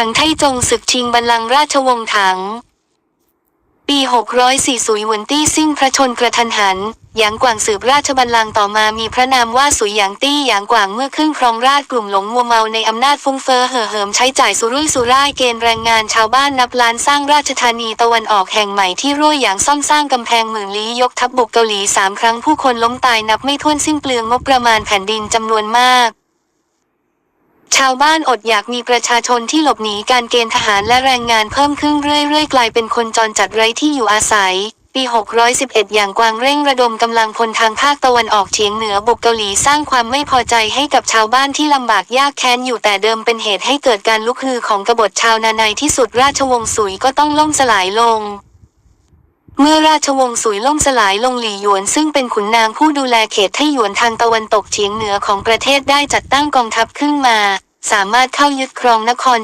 ถังไทจงศึกชิงบัลลังก์ราชวงศ์ถัง ปี 604สุยหวนตี้ซิ่งพระชนกระทันหันหยางกวางสืบราชบัลลังก์ต่อมามีพระนามว่าสุยหยางตี้หยางกวางเมื่อขึ้นครองราชกลุ่มหลงมัวเมาในอำนาจฟุ้งเฟ้อเห่อเหิมใช้จ่ายสุรุ่ยสุร่ายเกณฑ์แรงงานชาวบ้านนับล้านสร้างราชธานีตะวันออกแห่งใหม่ที่รั่วหยางซ่อมสร้างกำแพงหมื่นลี้ยกทัพบุกเกาหลีสามครั้งผู้คนล้มตายนับไม่ถ้วนสิ้นเปลืองงบประมาณแผ่นดินจำนวนมาก ชาวบ้านอดอยากมีประชาชนที่หลบหนีการเกณฑ์ทหารและแรงงานเพิ่มขึ้นเรื่อยๆ กลายเป็นคนจรจัดไร้ที่อยู่อาศัย ปี 611 อย่างกวางเร่งระดมกำลังพลทางภาคตะวันออกเฉียงเหนือบุกเกาหลีสร้างความไม่พอใจให้กับชาวบ้านที่ลำบากยากแค้นอยู่แต่เดิมเป็นเหตุให้เกิดการลุกฮือของกบฏชาวนาในที่สุดราชวงศ์สุยก็ต้องล่มสลายลง เมื่อราชวงศ์สุยล่มสลายลงหลี่หยวนซึ่งเป็นขุนนางผู้ดูแลเขตไทหยวนทางตะวันตกเฉียงเหนือของประเทศได้จัดตั้งกองทัพขึ้นมา สามารถเข้ายึดครองนคร